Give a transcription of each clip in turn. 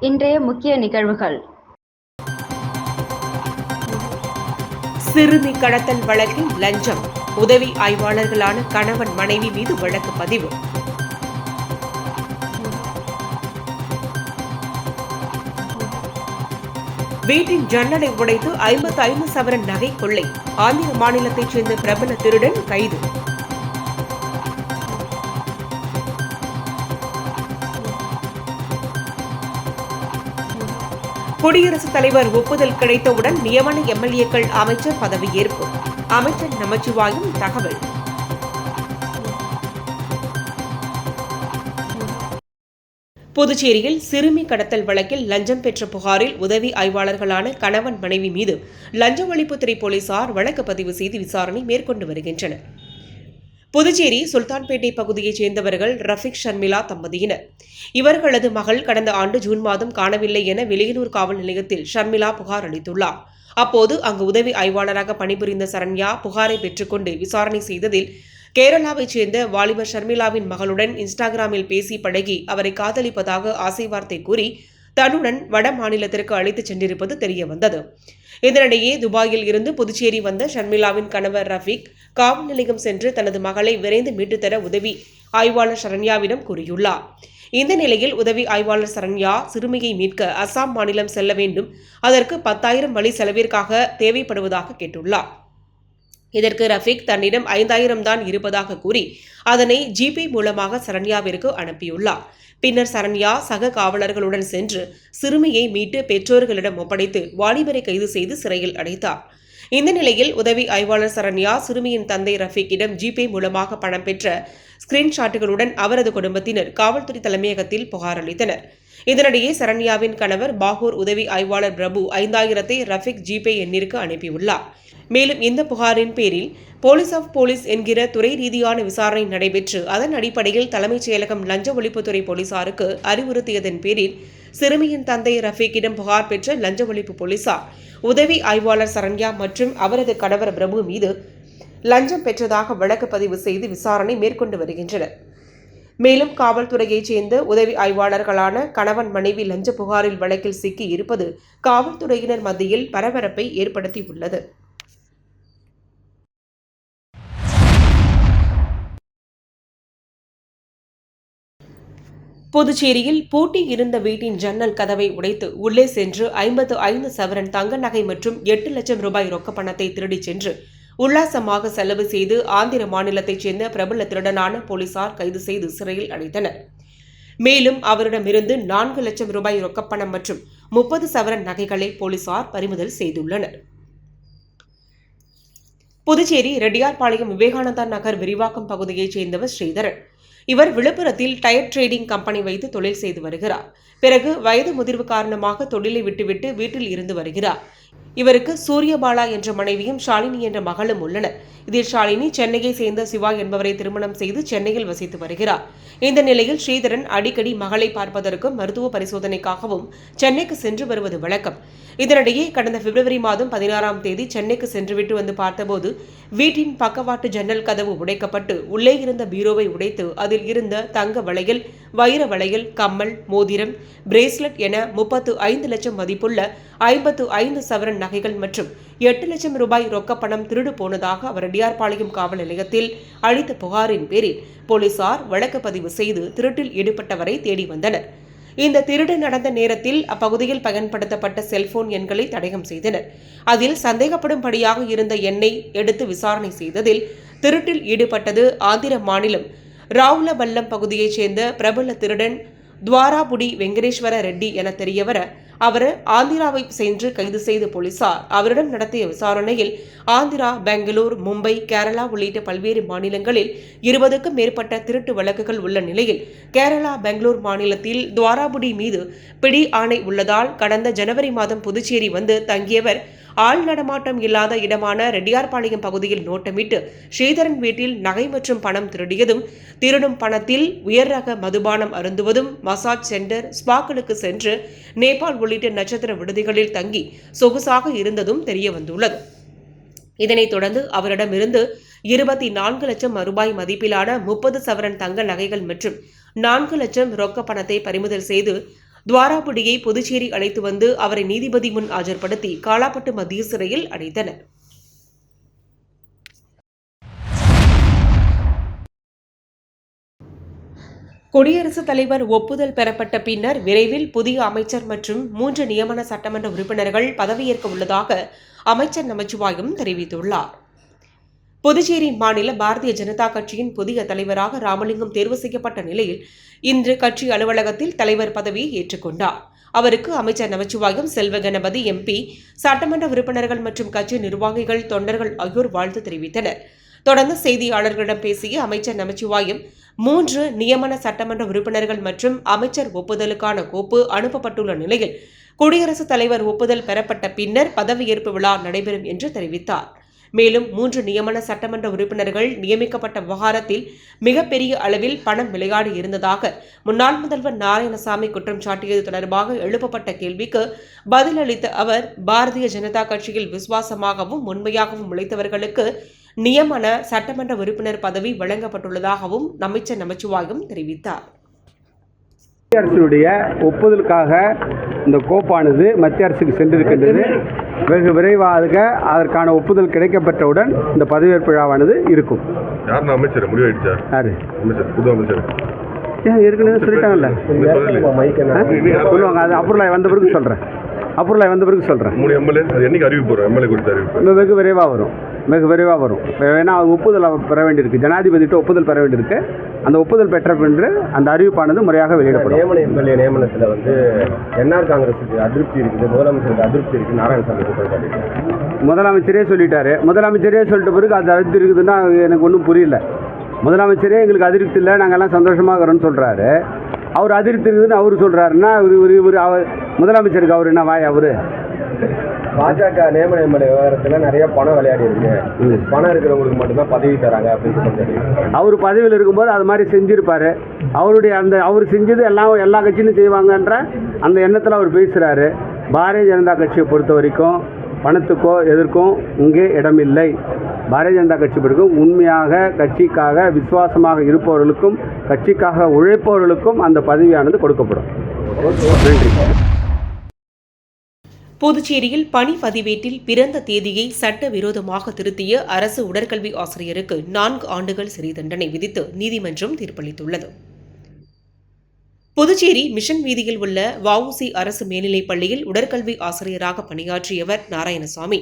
இன்றைய முக்கிய நிகழ்வுகள். சிறுமி கடத்தல் வழக்கில் லஞ்சம். உதவி ஆய்வாளர்களான கணவன் மனைவி மீது வழக்கு பதிவு. வீட்டின் ஜன்னலை உடைத்து ஐம்பத்தி ஐந்து சவரன் நகை கொள்ளை. ஆந்திர மாநிலத்தைச் சேர்ந்த பிரபல திருடன் கைது. குடியரசுத் தலைவர் ஒப்புதல் கிடைத்தவுடன் நியமன எம்எல்ஏக்கள் அமைச்சர் பதவியேற்பு. அமைச்சர் நமச்சிவாயும் தகவல். புதுச்சேரியில் சிறுமி கடத்தல் வழக்கில் லஞ்சம் பெற்ற புகாரில் உதவி ஆய்வாளர்களான கணவன் மனைவி மீது லஞ்ச ஒழிப்புத்துறை போலீசார் வழக்கு பதிவு செய்து விசாரணை மேற்கொண்டு வருகின்றனர். புதுச்சேரி சுல்தான்பேட்டை பகுதியைச் சேர்ந்தவர்கள் ரஃபிக் ஷர்மிளா தம்பதியினர். இவர்களது மகள் கடந்த ஆண்டு ஜூன் மாதம் காணவில்லை என வெளியனூர் காவல் நிலையத்தில் ஷர்மிளா புகார் அளித்துள்ளார். அப்போது அங்கு உதவி ஆய்வாளராக பணிபுரிந்த சரண்யா புகாரை பெற்றுக்கொண்டு விசாரணை செய்ததில் கேரளாவைச் சேர்ந்த வாலிபர் ஷர்மிளாவின் மகளுடன் இன்ஸ்டாகிராமில் பேசி பழகி அவரை காதலிப்பதாக ஆசை வார்த்தை கூறி தன்னுடன் வட மாநிலத்திற்கு அழைத்துச் சென்றிருப்பது தெரியவந்தது. இதனிடையே துபாயில் இருந்து புதுச்சேரி வந்த ஷர்மிளாவின் கணவர் ரஃபீக் காவல் நிலையம் சென்று தனது மகளை விரைந்து மீட்டுத்தர உதவி ஆய்வாளர் சரண்யாவிடம் கூறியுள்ளார். இந்த நிலையில் உதவி ஆய்வாளர் சரண்யா சிறுமியை மீட்க அசாம் மாநிலம் செல்ல வேண்டும். அதற்கு பத்தாயிரம் வழி செலவிற்காக தேவைப்படுவதாக கேட்டுள்ளார். இதற்கு ரஃபீக் தன்னிடம் ஐந்தாயிரம் தான் இருப்பதாக கூறி அதனை ஜிபே மூலமாக சரண்யாவிற்கு அனுப்பியுள்ளார். பின்னர் சரண்யா சக காவலர்களுடன் சென்று சிறுமியை மீட்டு பெற்றோர்களிடம் ஒப்படைத்து வாலிபரை கைது செய்து சிறையில் அடைத்தார். இந்த நிலையில் உதவி ஆய்வாளர் சரண்யா சிறுமியின் தந்தை ரஃபீக்கிடம் ஜிபே மூலமாக பணம் பெற்ற ஸ்கிரீன்ஷாட்டுகளுடன் அவரது குடும்பத்தினர் காவல்துறை தலைமையகத்தில் புகார் அளித்தனர். இதனிடையே சரண்யாவின் கணவர் பாகூர் உதவி ஆய்வாளர் பிரபு ஐந்தாயிரத்தை ரஃபிக் ஜிபே எண்ணிற்கு அனுப்பியுள்ளார். மேலும் இந்த புகாரின் பேரில் போலீஸ் ஆஃப் போலீஸ் என்கிற துறை ரீதியான விசாரணை நடைபெற்று அதன் அடிப்படையில் தலைமைச் செயலகம் லஞ்ச ஒழிப்புத்துறை போலீசாருக்கு அறிவுறுத்தியதன் பேரில் சிறுமியின் தந்தை ரஃபீக்கிடம் புகார் பெற்ற லஞ்ச ஒழிப்பு போலீசார் உதவி ஆய்வாளர் சரண்யா மற்றும் அவரது கணவர் பிரபு மீது லஞ்சம் பெற்றதாக வழக்கு பதிவு செய்து விசாரணை மேற்கொண்டு வருகின்றனர். மேலும் காவல்துறையைச் சேர்ந்த உதவி ஆய்வாளர்களான கணவன் மனைவி லஞ்ச புகாரில் வழக்கில் சிக்கி இருப்பது காவல்துறையினர் மத்தியில் பரபரப்பை ஏற்படுத்தியுள்ளது. புதுச்சேரியில் பூட்டி இருந்த வீட்டின் ஜன்னல் கதவை உடைத்து உள்ளே சென்று ஐம்பத்து ஐந்து சவரன் தங்க நகை மற்றும் எட்டு லட்சம் ரூபாய் ரொக்க பணத்தை திருடிச் சென்று உல்லாசமாக செலவு செய்து ஆந்திர மாநிலத்தைச் சேர்ந்த பிரபல திருடனான போலீசார் கைது செய்து சிறையில் அடைத்தனர். மேலும் அவரிடமிருந்து நான்கு லட்சம் ரூபாய் ரொக்கப்பணம் மற்றும் முப்பது சவரன் நகைகளை போலீசார் பறிமுதல் செய்துள்ளனர். புதுச்சேரி ரெட்டியார்பாளையம் விவேகானந்தா நகர் விரிவாக்கம் பகுதியைச் சேர்ந்தவர் ஸ்ரீதரன். இவர் விழுப்புரத்தில் டயர் ட்ரேடிங் கம்பெனி வைத்து தொழில் செய்து வருகிறார். பிறகு வயது முதிர்வு காரணமாக தொழிலை விட்டுவிட்டு வீட்டில் இருந்து வருகிறார். இவருக்கு சூரியபாலா என்ற மனைவியும் ஷாலினி என்ற மகளும் உள்ளனர். இதில் ஷாலினி சென்னையை சேர்ந்த சிவா என்பவரை திருமணம் செய்து சென்னையில் வசித்து வருகிறார். இந்த நிலையில் ஸ்ரீதரன் அடிக்கடி மகளை பார்ப்பதற்கும் மருத்துவ பரிசோதனைக்காகவும் சென்னைக்கு சென்று வருவது வழக்கம். இதனிடையே கடந்த பிப்ரவரி மாதம் பதினாறாம் தேதி சென்னைக்கு சென்றுவிட்டு வந்து பார்த்தபோது வீட்டின் பக்கவாட்டு ஜன்னல் கதவு உடைக்கப்பட்டு உள்ளே இருந்த பீரோவை உடைத்து அதில் இருந்த தங்க வளையல் வைர வளையல் கம்மல் மோதிரம் பிரேஸ்லெட் என முப்பத்து ஐந்து லட்சம் மதிப்புள்ள ஐம்பத்து ஐந்து சவர சவரன் நகைகள் மற்றும் எட்டு லட்சம் ரூபாய் ரொக்கப்பணம் திருடு போனதாக அவர் அடியார்பாளையம் காவல் நிலையத்தில் அளித்த புகாரின் பேரில் போலீசார் வழக்கு பதிவு செய்து திருட்டில் ஈடுபட்டவரை தேடி வந்தனர். இந்த திருடு நடந்த நேரத்தில் அப்பகுதியில் பயன்படுத்தப்பட்ட செல்போன் எண்களை தடயம் செய்தனர். அதில் சந்தேகப்படும்படியாக இருந்த எண்ணை எடுத்து விசாரணை செய்ததில் திருட்டில் ஈடுபட்டது ஆந்திர மாநிலம் ராவுலவல்லம் பகுதியைச் சேர்ந்த பிரபல திருடன் துவாராபுடி வெங்கடேஸ்வர ரெட்டி என தெரியவர அவர் ஆந்திராவை சென்று கைது செய்த போலீசார். அவரிடம் நடத்திய விசாரணையில் ஆந்திரா பெங்களூர் மும்பை கேரளா உள்ளிட்ட பல்வேறு மாநிலங்களில் இருபதுக்கும் மேற்பட்ட திருட்டு வழக்குகள் உள்ள நிலையில் கேரளா பெங்களூர் மாநிலத்தில் துவாராபுடி மீது பிடி ஆணை உள்ளதால் கடந்த ஜனவரி மாதம் புதுச்சேரி வந்து தங்கியவர் ஆள் நடமாட்டம் இல்லாத இடமான ரெட்டியார்பாளையம் பகுதியில் நோட்டமிட்டு ஸ்ரீதரன் வீட்டில் நகை மற்றும் பணம் திருடியதும் திருடும் பணத்தில் உயர் ரக மதுபானம் அருந்துவதும் மசாஜ் சென்டர் ஸ்பாக்களுக்கு சென்று நேபாள் உள்ளிட்ட நட்சத்திர விடுதிகளில் தங்கி சொகுசாக இருந்ததும் தெரிய வந்துள்ளது. இதனைத் தொடர்ந்து அவரிடமிருந்து இருபத்தி நான்கு லட்சம் ரூபாய் மதிப்பிலான முப்பது சவரன் தங்க நகைகள் மற்றும் நான்கு லட்சம் ரொக்க பணத்தை பறிமுதல் செய்து துவாராபுடியை புதுச்சேரி அழைத்து வந்து அவரை நீதிபதி முன் ஆஜர்படுத்தி காலாப்பட்டு மத்திய சிறையில் அடைத்தனர். குடியரசுத் தலைவர் ஒப்புதல் பெறப்பட்ட பின்னர் விரைவில் புதிய அமைச்சர் மற்றும் மூன்று நியமன சட்டமன்ற உறுப்பினர்கள் பதவியேற்க உள்ளதாக அமைச்சர் நமச்சிவாயம் தெரிவித்துள்ளார். புதுச்சேரி மாநில பாரதிய ஜனதா கட்சியின் புதிய தலைவராக ராமலிங்கம் தேர்வு செய்யப்பட்ட நிலையில் இன்று கட்சி அலுவலகத்தில் தலைவர் பதவியை ஏற்றுக்கொண்டார். அவருக்கு அமைச்சர் நமச்சிவாயம் செல்வ கணபதி எம்பி சட்டமன்ற உறுப்பினர்கள் மற்றும் கட்சி நிர்வாகிகள் தொண்டர்கள் ஆகியோர் வாழ்த்து தெரிவித்தனர். தொடர்ந்து செய்தியாளர்களிடம் பேசிய அமைச்சர் நமச்சிவாயம் மூன்று நியமன சட்டமன்ற உறுப்பினர்கள் மற்றும் அமைச்சர் ஒப்புதலுக்கான கோப்பு அனுப்பப்பட்டுள்ள நிலையில் குடியரசுத் தலைவர் ஒப்புதல் பெறப்பட்ட பின்னர் பதவியேற்பு விழா நடைபெறும் என்று தெரிவித்தார். மேலும் மூன்று நியமன சட்டமன்ற உறுப்பினர்கள் நியமிக்கப்பட்ட விவகாரத்தில் மிகப்பெரிய அளவில் பணம் விளையாடி இருந்ததாக முன்னாள் முதல்வர் நாராயணசாமி குற்றம் சாட்டியது தொடர்பாக எழுப்பப்பட்ட கேள்விக்கு பதிலளித்த அவர் பாரதிய ஜனதா கட்சியில் விசுவாசமாகவும் உண்மையாகவும் உழைத்தவர்களுக்கு நியமன சட்டமன்ற உறுப்பினர் பதவி வழங்கப்பட்டுள்ளதாகவும் அமைச்சர் நமச்சிவாயம் தெரிவித்தார். மத்திய அரசினுடைய ஒப்புதலுக்காக இந்த கோப்பானது மத்திய அரசுக்கு சென்றிருக்கின்றது. வெகு விரைவாக அதற்கான ஒப்புதல் கிடைக்கப்பெற்றவுடன் இந்த பதவியேற்பு விழாவானது இருக்கும். யாருன்னு அமைச்சர்? முடிவாயிடுச்சா? யாரு? அமைச்சர் புது அமைச்சர். ஏன் ஏற்கனவே சொல்லிட்டாங்கல்ல? சொல்லுவாங்க அது அப்புறம் வந்த பிறகு சொல்கிறேன் அப்புறம் வந்த பிறகு சொல்கிறேன் மூணு எம்எல்ஏ அது என்னைக்கு அறிவிப்பு வரும்? எம்எல்ஏ குறித்த அறிவிப்பு. வெகு விரைவாக வரும். வெகு விரைவாக வரும். ஏன்னா ஒப்புதல் பெற வேண்டியிருக்கு. ஜனாதிபதிட்ட ஒப்புதல் பெற வேண்டியிருக்கு. அந்த ஒப்புதல் பெற்ற பின்பு அந்த அறிவிப்பானது முறையாக வெளியிடப்படும். நியமன எம்எல்ஏ நியமனத்தில் வந்து என்ஆர் காங்கிரஸுக்கு அதிருப்தி இருக்குது முதலமைச்சருக்கு அதிருப்தி இருக்குது நாராயணசாமி சாட்டியிருக்காரு. முதலமைச்சரே சொல்லிட்டாரு. முதலமைச்சரே சொல்லிட்ட பிறகு அது அதிருப்தி இருக்குதுன்னா எனக்கு ஒன்றும் புரியல. முதலமைச்சரே எங்களுக்கு அதிருப்தி இல்லை நாங்கள்லாம் சந்தோஷமாக இருக்கிறோம்னு சொல்கிறாரு அவர் அதிருப்தி இருக்குதுன்னு அவர் சொல்கிறாருன்னா இவர் இவர் அவர் முதலமைச்சருக்கு அவர் என்ன வாய் அவர்? பாஜக நியமன எம்எல்ஏ விவகாரத்தில் நிறைய பணம் விளையாடி இருக்கு. பணம் இருக்கிறவங்களுக்கு மட்டும்தான் பதவி தராங்க அப்படின்னு சாட்டியிருக்காரு. அவர் பதவியில் இருக்கும்போது அது மாதிரி செஞ்சிருப்பாரு. அவருடைய அந்த அவர் செஞ்சது எல்லாம் எல்லா கட்சியிலும் செய்வாங்கன்ற அந்த எண்ணத்தில் அவர் பேசுகிறாரு பாரதிய ஜனதா கட்சியை பொறுத்த வரைக்கும் பணத்துக்கோ எதற்கும் இங்கே இடமில்லை. பாரதிய ஜனதா கட்சி பிறகும் உண்மையாக கட்சிக்காக விசுவாசமாக இருப்பவர்களுக்கும் கட்சிக்காக உழைப்பவர்களுக்கும் அந்த பதவியானது கொடுக்கப்படும். நன்றி. புதுச்சேரியில் பணி பதிவேட்டில் பிறந்த தேதியை சட்டவிரோதமாக திருத்திய அரசு உடற்கல்வி ஆசிரியருக்கு நான்கு ஆண்டுகள் சிறை தண்டனை விதித்து நீதிமன்றம் தீர்ப்பளித்துள்ளது. புதுச்சேரி மிஷன் வீதியில் உள்ள வஉசி அரசு மேல்நிலைப் பள்ளியில் உடற்கல்வி ஆசிரியராக பணியாற்றியவர் நாராயணசாமி.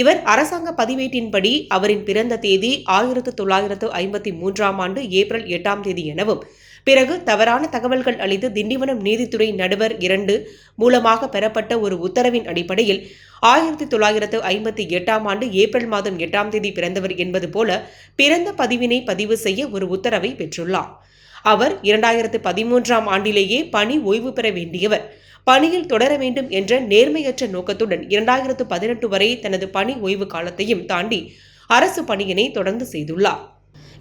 இவர் அரசாங்க பதிவேட்டின்படி அவரின் பிறந்த தேதி ஆயிரத்து தொள்ளாயிரத்து ஐம்பத்தி மூன்றாம் ஆண்டு ஏப்ரல் எட்டாம் தேதி எனவும் பிறகு தவறான தகவல்கள் அளித்து திண்டிவனம் நீதித்துறை நடுவர் இரண்டு மூலமாக பெறப்பட்ட ஒரு உத்தரவின் அடிப்படையில் ஆயிரத்தி தொள்ளாயிரத்து ஐம்பத்தி எட்டாம் ஆண்டு ஏப்ரல் மாதம் எட்டாம் தேதி பிறந்தவர் என்பது போல பிறந்த பதிவினை பதிவு செய்ய ஒரு உத்தரவை பெற்றுள்ளார். அவர் இரண்டாயிரத்து பதிமூன்றாம் ஆண்டிலேயே பணி ஓய்வு பெற வேண்டியவர். பணியில் தொடர வேண்டும் என்ற நேர்மையற்ற நோக்கத்துடன் இரண்டாயிரத்து பதினெட்டு வரை தனது பணி ஓய்வு காலத்தையும் தாண்டி அரசு பணியினை தொடர்ந்து செய்துள்ளார்.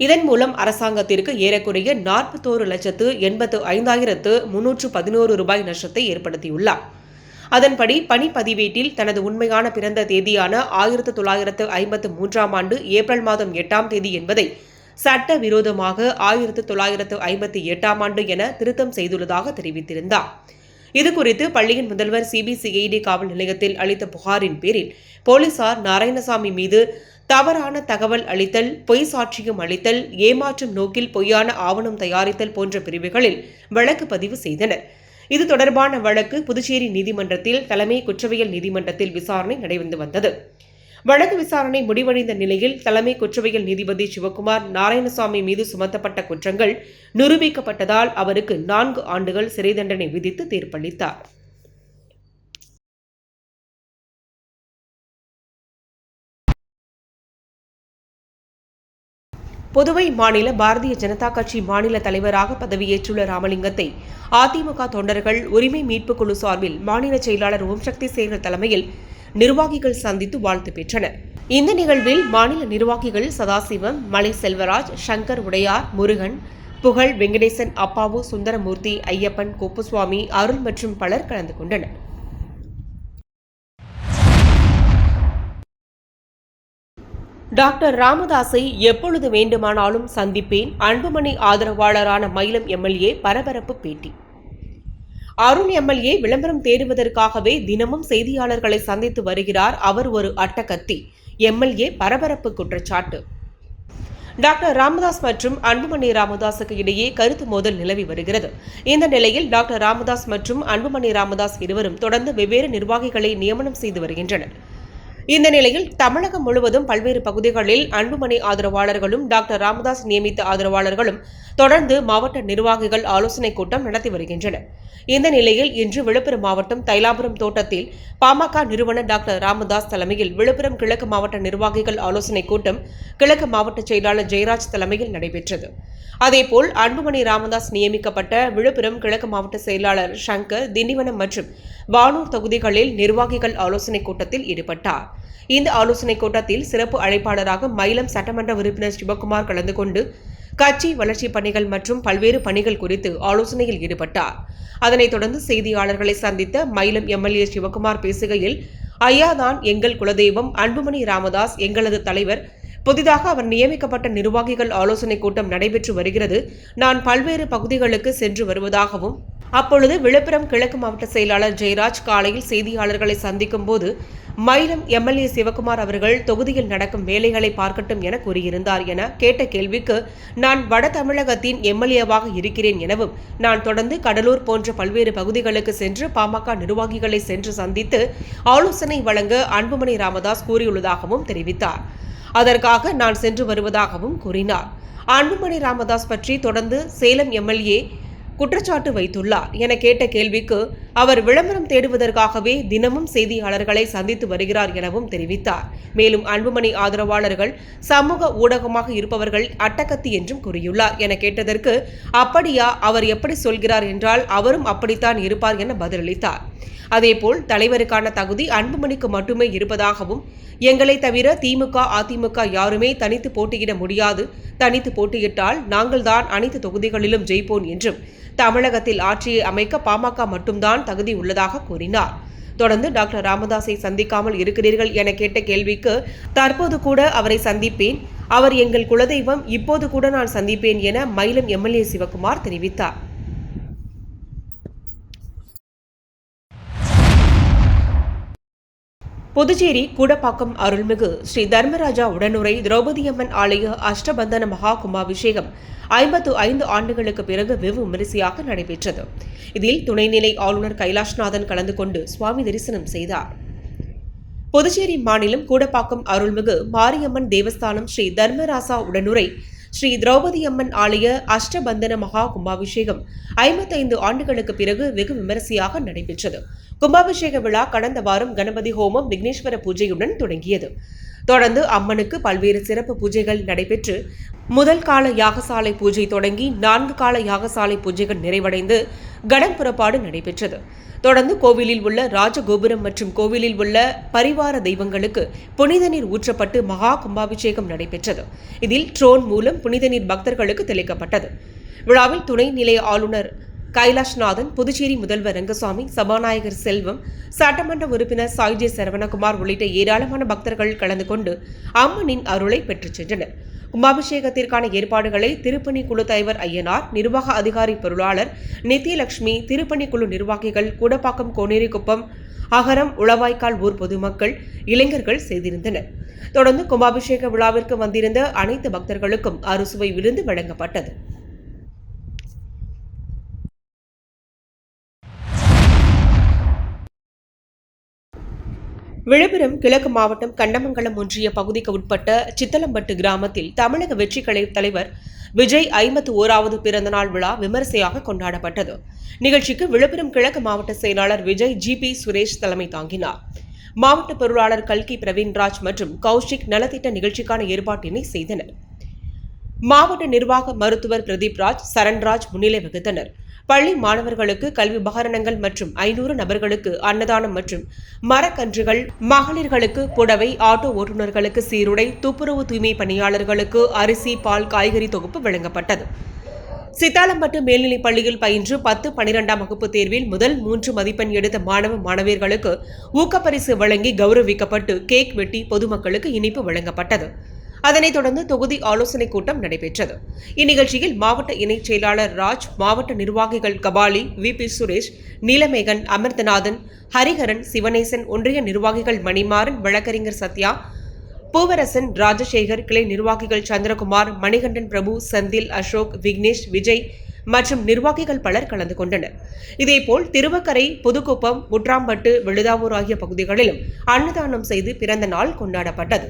இதன் மூலம் அரசாங்கத்திற்கு ஏறக்குறைய நாற்பத்தோரு லட்சத்து எண்பத்து ஐந்தாயிரத்து முன்னூற்று பதினோரு ரூபாய் நஷ்டத்தை ஏற்படுத்தியுள்ளார். அதன்படி பணி பதிவேட்டில் தனது உண்மையான பிறந்த தேதியான ஆயிரத்து தொள்ளாயிரத்து ஐம்பத்து மூன்றாம் ஆண்டு ஏப்ரல் மாதம் எட்டாம் தேதி என்பதை சட்ட விரோதமாக ஆயிரத்து தொள்ளாயிரத்து ஐம்பத்தி எட்டாம் ஆண்டு என திருத்தம் செய்துள்ளதாக தெரிவித்திருந்தார். இதுகுறித்து பள்ளியின் முதல்வர் சிபிசிஐடி காவல் நிலையத்தில் அளித்த புகாரின் பேரில் போலீசார் நாராயணசாமி மீது தவறான தகவல் அளித்தல் பொய் சாட்சியம் அளித்தல் ஏமாற்றும் நோக்கில் பொய்யான ஆவணம் தயாரித்தல் போன்ற பிரிவுகளில் வழக்கு பதிவு செய்தனர். இது தொடர்பான வழக்கு புதுச்சேரி நீதிமன்றத்தில் தலைமை குற்றவியல் நீதிமன்றத்தில் விசாரணை நடைபெற்று வந்தது. வழக்கு விசாரணை முடிவடைந்த நிலையில் தலைமை குற்றவியல் நீதிபதி சிவகுமார் நாராயணசாமி மீது சுமத்தப்பட்ட குற்றங்கள் நிரூபிக்கப்பட்டதால் அவருக்கு நான்கு ஆண்டுகள் சிறை தண்டனை விதித்து தீர்ப்பளித்தார். புதுவை மாநில பாரதிய ஜனதா கட்சி மாநில தலைவராக பதவியேற்றுள்ள ராமலிங்கத்தை அதிமுக தொண்டர்கள் உரிமை மீட்புக் குழு சார்பில் மாநில செயலாளர் ஓம் சக்தி சேகர் தலைமையில் நிர்வாகிகள் சந்தித்து வாழ்த்து பெற்றனர். இந்த நிகழ்வில் மாநில நிர்வாகிகள் சதாசிவம் மலை செல்வராஜ் சங்கர் உடையார் முருகன் புகழ் வெங்கடேசன் அப்பாவு சுந்தரமூர்த்தி ஐயப்பன் கோப்புசுவாமி அருள் மற்றும் பலர் கலந்து கொண்டனர். டாக்டர் ராமதாஸை எப்பொழுது வேண்டுமானாலும் சந்திப்பேன். அன்புமணி ஆதரவாளரான மயிலம் எம்எல்ஏ பரபரப்பு பேட்டி. அருண் எம்எல்ஏ விளம்பரம் தேடுவதற்காகவே தினமும் செய்தியாளர்களை சந்தித்து வருகிறார். அவர் ஒரு அட்டகத்தி. எம்எல்ஏ பரபரப்பு குற்றச்சாட்டு. டாக்டர் ராமதாஸ் மற்றும் அன்புமணி ராமதாஸுக்கு இடையே கருத்து மோதல் நிலவி வருகிறது. இந்த நிலையில் டாக்டர் ராமதாஸ் மற்றும் அன்புமணி ராமதாஸ் இருவரும் தொடர்ந்து வெவ்வேறு நிர்வாகிகளை நியமனம் செய்து வருகின்றனர். இந்த நிலையில் தமிழகம் முழுவதும் பல்வேறு பகுதிகளில் அன்புமணி ஆதரவாளர்களும் டாக்டர் ராமதாஸ் நியமித்த ஆதரவாளர்களும் தொடர்ந்து மாவட்ட நிர்வாகிகள் ஆலோசனைக் கூட்டம் நடத்தி வருகின்றனர். இந்த நிலையில் இன்று விழுப்புரம் மாவட்டம் தைலாபுரம் தோட்டத்தில் பாமக நிறுவனர் டாக்டர் ராமதாஸ் தலைமையில் விழுப்புரம் கிழக்கு மாவட்ட நிர்வாகிகள் ஆலோசனைக் கூட்டம் கிழக்கு மாவட்ட செயலாளர் ஜெயராஜ் தலைமையில் நடைபெற்றது. அதேபோல் அன்புமணி ராமதாஸ் நியமிக்கப்பட்ட விழுப்புரம் கிழக்கு மாவட்ட செயலாளர் சங்கர் திண்டிவனம் மற்றும் வானூர் தொகுதிகளில் நிர்வாகிகள் ஆலோசனைக் கூட்டத்தில் ஈடுபட்டார். இந்த ஆலோசனைக் கூட்டத்தில் சிறப்பு அழைப்பாளராக மயிலம் சட்டமன்ற உறுப்பினர் சிவகுமார் கலந்து கொண்டு கட்சி வளர்ச்சிப் பணிகள் மற்றும் பல்வேறு பணிகள் குறித்து ஆலோசனையில் ஈடுபட்டார். அதனைத் தொடர்ந்து செய்தியாளர்களை சந்தித்த மயிலம் எம்எல்ஏ சிவகுமார் பேசுகையில் ஐயாதான் எங்கள் குலதெய்வம் அன்புமணி ராமதாஸ் எங்களது தலைவர். புதிதாக அவர் நியமிக்கப்பட்ட நிர்வாகிகள் ஆலோசனைக் கூட்டம் நடைபெற்று வருகிறது. நான் பல்வேறு பகுதிகளுக்கு சென்று வருவதாகவும் அப்பொழுது விழுப்புரம் கிழக்கு மாவட்ட செயலாளர் ஜெயராஜ் காலையில் செய்தியாளர்களை சந்திக்கும் போது மயிலம் எம்எல்ஏ சிவகுமார் அவர்கள் தொகுதியில் நடக்கும் வேலைகளை பார்க்கட்டும் என கூறியிருந்தார் என கேட்ட கேள்விக்கு நான் வட தமிழகத்தின் எம்எல்ஏவாக இருக்கிறேன் எனவும் நான் தொடர்ந்து கடலூர் போன்ற பல்வேறு பகுதிகளுக்கு சென்று பாமக நிர்வாகிகளை சென்று சந்தித்து ஆலோசனை வழங்க அன்புமணி ராமதாஸ் கூறியுள்ளதாகவும் தெரிவித்தார். அதற்காக நான் சென்று வருவதாகவும் கூறினார். அன்புமணி ராமதாஸ் பற்றி தொடர்ந்து சேலம் எம்எல்ஏ குற்றச்சாட்டு வைத்துள்ளார் என கேட்ட கேள்விக்கு அவர் விளம்பரம் தேடுவதற்காகவே தினமும் செய்தியாளர்களை சந்தித்து வருகிறார் எனவும் தெரிவித்தார். மேலும் அன்புமணி ஆதரவாளர்கள் சமூக ஊடகமாக இருப்பவர்கள் அட்டகத்தி என்றும் கூறியுள்ளார். என கேட்டதற்கு அப்படியா அவர் எப்படி சொல்கிறார் என்றால் அவரும் அப்படித்தான் இருப்பார் என பதிலளித்தார். அதேபோல் தலைவருக்கான தகுதி அன்புமணிக்கு மட்டுமே இருப்பதாகவும் எங்களை தவிர திமுக அதிமுக யாருமே தனித்து போட்டியிட முடியாது. தனித்து போட்டியிட்டால் நாங்கள்தான் அனைத்து தொகுதிகளிலும் ஜெயிப்போம் என்றும் தமிழகத்தில் ஆட்சியை அமைக்க பாமக மட்டும்தான் தகுதி உள்ளதாக கூறினார். தொடர்ந்து டாக்டர் ராமதாஸை சந்திக்காமல் இருக்கிறீர்கள் என கேட்ட கேள்விக்கு தற்போது கூட அவரை சந்திப்பேன். அவர் எங்கள் குலதெய்வம் இப்போது கூட நான் சந்திப்பேன் என மயிலம் எம்எல்ஏ சிவகுமார் தெரிவித்தார். புதுச்சேரி கூடப்பாக்கம் அருள்மிகு ஸ்ரீ தர்மராஜா உடனுரை திரௌபதியம்மன் ஆலய அஷ்டபந்தன மகா கும்பாபிஷேகம் ஐம்பத்து ஐந்து ஆண்டுகளுக்கு பிறகு வெகு விமரிசையாக நடைபெற்றது. இதில் துணைநிலை ஆளுநர் கைலாஷ்நாதன் கலந்து கொண்டு சுவாமி தரிசனம் செய்தார். புதுச்சேரி மாநிலம் கூடப்பாக்கம் அருள்மிகு மாரியம்மன் தேவஸ்தானம் ஸ்ரீ தர்மராசா உடனுரை ஸ்ரீ திரௌபதி அம்மன் ஆலய அஷ்டபந்தன மகா கும்பாபிஷேகம் ஐம்பத்தைந்து ஆண்டுகளுக்கு பிறகு வெகு விமரிசையாக நடைபெற்றது. கும்பாபிஷேக விழா கடந்த வாரம் கணபதி ஹோமம் விக்னேஸ்வர பூஜையுடன் தொடங்கியது. தொடர்ந்து அம்மனுக்கு பல்வேறு சிறப்பு பூஜைகள் நடைபெற்று முதல் கால யாகசாலை பூஜை தொடங்கி நான்கு கால யாகசாலை பூஜைகள் நிறைவடைந்து கடன் புறப்பாடு நடைபெற்றது. தொடர்ந்து கோவிலில் உள்ள ராஜகோபுரம் மற்றும் கோவிலில் உள்ள பரிவார தெய்வங்களுக்கு புனித நீர் ஊற்றப்பட்டு மகா கும்பாபிஷேகம் நடைபெற்றது. இதில் ட்ரோன் மூலம் புனித நீர் பக்தர்களுக்கு தெளிக்கப்பட்டது. விழாவில் துணை நிலை ஆளுநர் கைலாஷ்நாதன் புதுச்சேரி முதல்வர் ரங்கசாமி சபாநாயகர் செல்வம் சட்டமன்ற உறுப்பினர் சாய்ஜே சரவணகுமார் உள்ளிட்ட ஏராளமான பக்தர்கள் கலந்து கொண்டு அம்மனின் அருளை பெற்றுச் சென்றனர். கும்பாபிஷேகத்திற்கான ஏற்பாடுகளை திருப்பணி குழு தலைவர் ஐயனார் நிர்வாக அதிகாரி பொருளாளர் நித்யலட்சுமி திருப்பணி குழு நிர்வாகிகள் கூடப்பாக்கம் கோனேரிக்குப்பம் அகரம் உளவாய்க்கால் ஊர் பொதுமக்கள் இளைஞர்கள் செய்திருந்தனர். தொடர்ந்து கும்பாபிஷேக விழாவிற்கு வந்திருந்த அனைத்து பக்தர்களுக்கும் அறுசுவை விருந்து வழங்கப்பட்டது. விழுப்புரம் கிழக்கு மாவட்டம் கண்டமங்கலம் ஒன்றிய பகுதிக்கு உட்பட்ட சித்தலம்பட்டு கிராமத்தில் தமிழக வெற்றி கலை தலைவர் விஜய் ஐம்பத்து ஓராவது பிறந்தநாள் விழா விமரிசையாக கொண்டாடப்பட்டது. நிகழ்ச்சிக்கு விழுப்புரம் கிழக்கு மாவட்ட செயலாளர் விஜய் ஜி பி சுரேஷ் தலைமை தாங்கினார். மாவட்ட பொருளாளர் கல்கி பிரவீன்ராஜ் மற்றும் கௌஷிக் நலத்திட்ட நிகழ்ச்சிக்கான ஏற்பாட்டினை செய்தனர். மாவட்ட நிர்வாக மருத்துவர் பிரதீப் ராஜ் சரண்ராஜ் முன்னிலை வகித்தனர். பள்ளி மாணவர்களுக்கு கல்வி உபகரணங்கள் மற்றும் ஐநூறு நபர்களுக்கு அன்னதானம் மற்றும் மரக்கன்றுகள் மகளிர்களுக்கு புடவை ஆட்டோ ஓட்டுநர்களுக்கு சீருடை துப்புரவு தூய்மை பணியாளர்களுக்கு அரிசி பால் காய்கறி தொகுப்பு வழங்கப்பட்டது. சித்தாலம்பட்டு மேல்நிலைப் பள்ளியில் பயின்று பத்து பனிரெண்டாம் வகுப்பு தேர்வில் முதல் மூன்று மதிப்பெண் எடுத்த மாணவ மாணவியர்களுக்கு ஊக்கப்பரிசு வழங்கி கௌரவிக்கப்பட்டு கேக் வெட்டி பொதுமக்களுக்கு இனிப்பு வழங்கப்பட்டது. அதனைத் தொடர்ந்து தொகுதி ஆலோசனைக் கூட்டம் நடைபெற்றது. இந்நிகழ்ச்சியில் மாவட்ட இணைச் செயலாளர் ராஜ் மாவட்ட நிர்வாகிகள் கபாலி வி. பி. சுரேஷ் நீலமேகன் அமிர்தநாதன் ஹரிஹரன் சிவனேசன் ஒன்றிய நிர்வாகிகள் மணிமாறன் வழக்கறிஞர் சத்யா பூவரசன் ராஜசேகர் கிளை நிர்வாகிகள் சந்திரகுமார் மணிகண்டன் பிரபு செந்தில் அசோக் விக்னேஷ் விஜய் மற்றும் நிர்வாகிகள் பலர் கலந்து கொண்டனர். இதேபோல் திருவக்கரை புதுக்குப்பம் முற்றாம்பட்டு விழுதாவூர் ஆகிய பகுதிகளிலும் அன்னதானம் செய்து பிறந்த நாள் கொண்டாடப்பட்டது.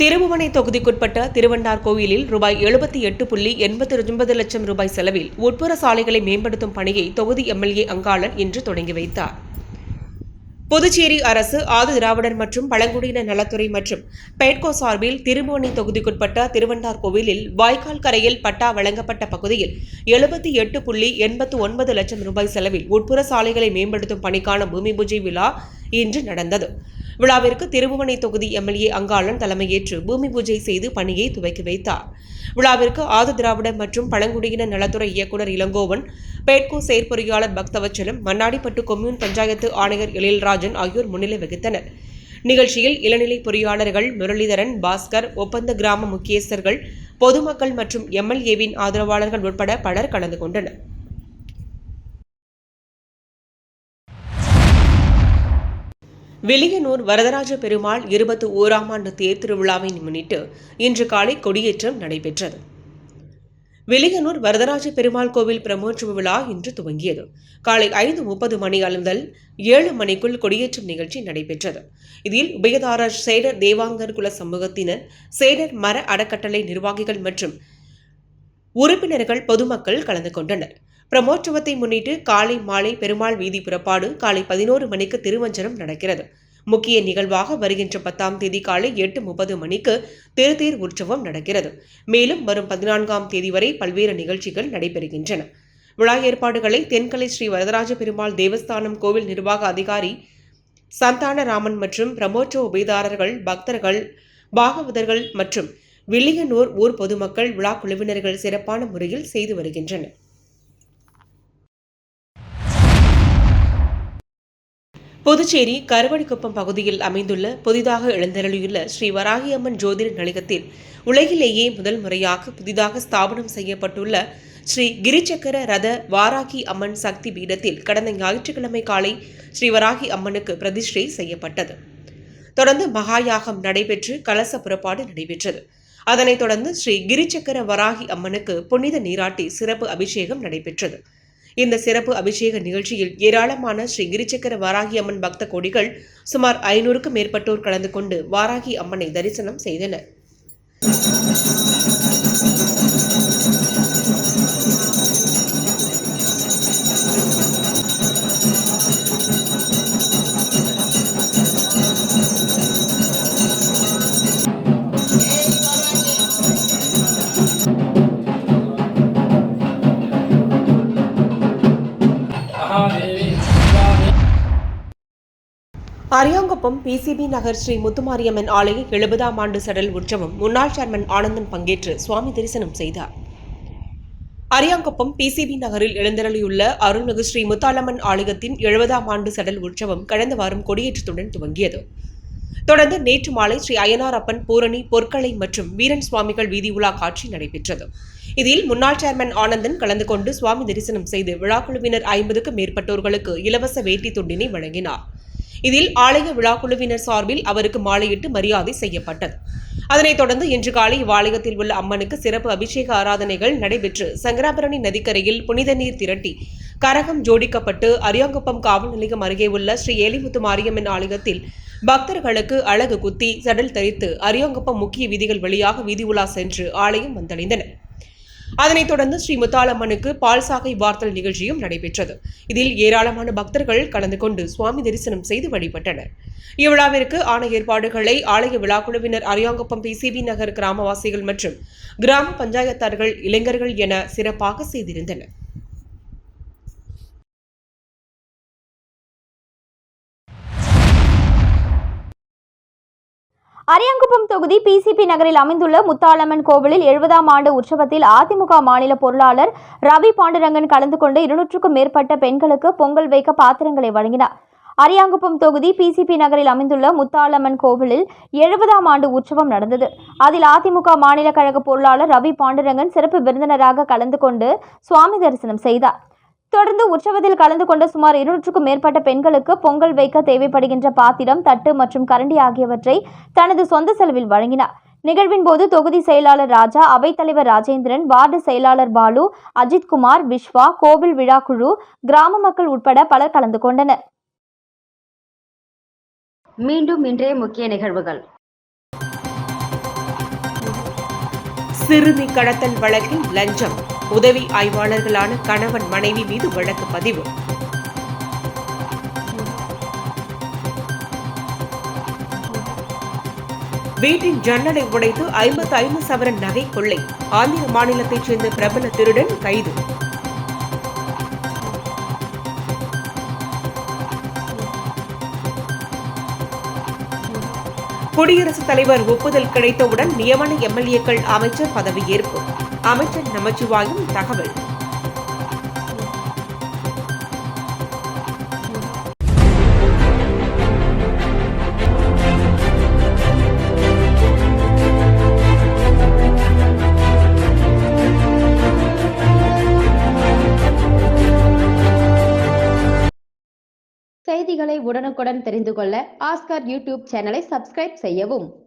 திருபுவனை தொகுதிக்குட்பட்ட திருவண்டார் கோயிலில் ரூபாய் எழுபத்தி எட்டு புள்ளி எண்பத்தி ஒன்பது லட்சம் ரூபாய் செலவில் உட்புற சாலைகளை மேம்படுத்தும் பணியை தொகுதி எம்எல்ஏ அங்காளன் இன்று தொடங்கி வைத்தார். புதுச்சேரி அரசு ஆதி திராவிடர் மற்றும் பழங்குடியின நலத்துறை மற்றும் பெட்கோ சார்பில் திருபுவனை தொகுதிக்குட்பட்ட திருவண்டார் கோவிலில் வாய்க்கால் கரையில் பட்டா வழங்கப்பட்ட பகுதியில் எழுபத்தி எட்டு புள்ளி எண்பத்து ஒன்பது லட்சம் ரூபாய் செலவில் உட்புற சாலைகளை மேம்படுத்தும் பணிக்கான பூமி பூஜை விழா இன்று நடந்தது. விழாவிற்கு திருபுவனை தொகுதி எம்எல்ஏ அங்காளன் தலைமையேற்று பூமி பூஜை செய்து பணியை துவக்கி வைத்தார். விழாவிற்கு ஆதி திராவிட மற்றும் பழங்குடியின நலத்துறை இயக்குநர் இளங்கோவன் பேட்கோ செயற்பொறியாளர் பக்தவச்சலம் மண்ணாடிப்பட்டு கொம்யூன் பஞ்சாயத்து ஆணையர் எழில்ராஜன் ஆகியோர் முன்னிலை வகித்தனர். நிகழ்ச்சியில் இளநிலை பொறியாளர்கள் முரளிதரன் பாஸ்கர் ஒப்பந்த கிராம முக்கியஸ்தர்கள் பொதுமக்கள் மற்றும் எம்எல்ஏவின் ஆதரவாளர்கள் உட்பட பலர் கலந்து கொண்டனர். வில்லியனூர் வரதராஜ பெருமாள் இருபத்தி ஓராம் ஆண்டு தேர் திருவிழாவை முன்னிட்டு இன்று காலை கொடியேற்றம் நடைபெற்றது. வில்லியனூர் வரதராஜ பெருமாள் கோவில் பிரமோற்சவ விழா இன்று துவங்கியது. காலை ஐந்து முப்பது மணி அளந்தல் ஏழு மணிக்குள் கொடியேற்றும் நிகழ்ச்சி நடைபெற்றது. இதில் உபயதாரர் சேடர் தேவாங்கர் குல சமூகத்தினர் சேடர் மர அறக்கட்டளை நிர்வாகிகள் மற்றும் உறுப்பினர்கள் பொதுமக்கள் கலந்து கொண்டனர். பிரமோற்சவத்தை முன்னிட்டு காலை மாலை பெருமாள் வீதி புறப்பாடு காலை பதினோரு மணிக்கு திருவஞ்சனம் நடக்கிறது. முக்கிய நிகழ்வாக வருகின்ற பத்தாம் தேதி காலை எட்டு முப்பது மணிக்கு திருத்தேர் உற்சவம் நடக்கிறது. மேலும் வரும் பதினான்காம் தேதி வரை பல்வேறு நிகழ்ச்சிகள் நடைபெறுகின்றன. விழா ஏற்பாடுகளை தென்கலை ஸ்ரீ வரதராஜ பெருமாள் தேவஸ்தானம் கோவில் நிர்வாக அதிகாரி சந்தானராமன் மற்றும் பிரமோற்சவ உபயதாரர்கள் பக்தர்கள் பாகவதர்கள் மற்றும் வில்லியனூர் ஊர் பொதுமக்கள் விழா குழுவினர்கள் சிறப்பான முறையில் செய்து வருகின்றனர். புதுச்சேரி கருவடிக்குப்பம் பகுதியில் அமைந்துள்ள புதிதாக எழுந்தருளியுள்ள ஸ்ரீ வராகியம்மன் ஜோதிட நிலையத்தில் உலகிலேயே முதல் முறையாக புதிதாக ஸ்தாபனம் செய்யப்பட்டுள்ள ஸ்ரீ கிரிச்சக்கர ரத வாராகி அம்மன் சக்தி பீடத்தில் கடந்த ஞாயிற்றுக்கிழமை காலை ஸ்ரீ வராகி அம்மனுக்கு பிரதிஷ்டை செய்யப்பட்டது. தொடர்ந்து மகாயாகம் நடைபெற்று கலச புறப்பாடு நடைபெற்றது. அதனைத் தொடர்ந்து ஸ்ரீ கிரிச்சக்கர வராகி அம்மனுக்கு புனித நீராட்டி சிறப்பு அபிஷேகம் நடைபெற்றது. இந்த சிறப்பு அபிஷேக நிகழ்ச்சியில் ஏராளமான ஸ்ரீ கிரிச்சக்கர வாராகி அம்மன் பக்த கோடிகள் சுமார் ஐநூறுக்கும் மேற்பட்டோர் கலந்து கொண்டு வாராகி அம்மனை தரிசனம் செய்தனர். அரியாங்குப்பம் பிசிபி நகர் ஸ்ரீ முத்துமாரியம்மன் ஆலய எழுபதாம் ஆண்டு சடல் உற்சவம். முன்னாள் சேர்மன் ஆனந்தன் பங்கேற்று சுவாமி தரிசனம் செய்தார். அரியாங்குப்பம் பிசிபி நகரில் எழுந்தருளியுள்ள அருள்மிகு ஸ்ரீ முத்தாலம்மன் ஆலயத்தின் எழுபதாம் ஆண்டு சடல் உற்சவம் கடந்த வாரம் கொடியேற்றத்துடன் துவங்கியது. தொடர்ந்து நேற்று மாலை ஸ்ரீ அய்யனார் அப்பன் பூரணி பொற்களை மற்றும் வீரன் சுவாமிகள் வீதி உலா காட்சி நடைபெற்றது. இதில் முன்னாள் சேர்மன் ஆனந்தன் கலந்து கொண்டு சுவாமி தரிசனம் செய்து விழாக்குழுவினர் ஐம்பதுக்கும் மேற்பட்டோர்களுக்கு இலவச வேட்டி துண்டினை வழங்கினார். இதில் ஆலய விழாக்குழுவினர் சார்பில் அவருக்கு மாலையிட்டு மரியாதை செய்யப்பட்டது. அதனைத் தொடர்ந்து இன்று காலை இவ்வாலயத்தில் உள்ள அம்மனுக்கு சிறப்பு அபிஷேக ஆராதனைகள் நடைபெற்று சங்கராபரணி நதிக்கரையில் புனித நீர் திரட்டி கரகம் ஜோடிக்கப்பட்டு அரியாங்குப்பம் காவல் நிலையம் அருகே உள்ள ஸ்ரீ ஏலிமுத்து மாரியம்மன் ஆலயத்தில் பக்தர்களுக்கு அழகு குத்தி சடல் தரித்து அரியாங்குப்பம் முக்கிய வீதிகள் வழியாக வீதி உலா சென்று ஆலயம் வந்தடைந்தனர் அதனைத் தொடர்ந்து ஸ்ரீ முத்தாலம்மனுக்கு பால் சாகை வார்த்தல் நிகழ்ச்சியும் நடைபெற்றது. இதில் ஏராளமான பக்தர்கள் கலந்து கொண்டு சுவாமி தரிசனம் செய்து வழிபட்டனர். இவ்விழாவிற்கு ஆன ஏற்பாடுகளை ஆலய விழாக்குழுவினர் அரியாங்குப்பம் பிசிபி நகர் கிராமவாசிகள் மற்றும் கிராம பஞ்சாயத்தார்கள் இளைஞர்கள் என சிறப்பாக செய்திருந்தனர். அரியாங்குப்பம் தொகுதி பிசிபி நகரில் அமைந்துள்ள முத்தாளம்மன் கோவிலில் எழுபதாம் ஆண்டு உற்சவத்தில் அதிமுக மாநில பொருளாளர் ரவி பாண்டுரங்கன் கலந்து கொண்டு இருநூற்றுக்கும் மேற்பட்ட பெண்களுக்கு பொங்கல் வைக்க பாத்திரங்களை வழங்கினார். அரியாங்குப்பம் தொகுதி பிசிபி நகரில் அமைந்துள்ள முத்தாளம்மன் கோவிலில் எழுபதாம் ஆண்டு உற்சவம் நடந்தது. அதில் அதிமுக மாநில கழக பொருளாளர் ரவி பாண்டுரங்கன் சிறப்பு விருந்தினராக கலந்து கொண்டு சுவாமி தரிசனம் செய்தார். தொடர்ந்து உற்சவத்தில் கலந்து கொண்ட சுமார் இருநூற்றுக்கும் மேற்பட்ட பெண்களுக்கு பொங்கல் வைக்க தேவைப்படுகின்ற பாத்திரம் தட்டு மற்றும் கரண்டி ஆகியவற்றை தனது சொந்த செலவில் வழங்கினார். நிகழ்வின் போது தொகுதி செயலாளர் ராஜா அவைத்தலைவர் ராஜேந்திரன் வார்டு செயலாளர் பாலு அஜித்குமார் விஸ்வா கோவில் விழாக்குழு கிராம மக்கள் உட்பட பலர் கலந்து கொண்டனர். மீண்டும் இன்றைய முக்கிய நிகழ்வுகள். சிறுமி கடத்தல் வழக்கில் லஞ்சம். உதவி ஆய்வாளர்களான கணவன் மனைவி மீது வழக்கு பதிவு. வீட்டின் ஜன்னலை உடைத்து ஐம்பத்தி ஐந்து சவரன் நகை கொள்ளை. ஆந்திர மாநிலத்தைச் சேர்ந்த பிரபல திருடன் கைது. குடியரசுத் தலைவர் ஒப்புதல் கிடைத்தவுடன் நியமன எம்எல்ஏக்கள் அமைச்சர் பதவியேற்பு. அமைச்சர் நமச்சிவாயும் தகவல். செய்திகளை உடனுக்குடன் தெரிந்து கொள்ள ஆஸ்கர் யூடியூப் சேனலை சப்ஸ்கிரைப் செய்யவும்.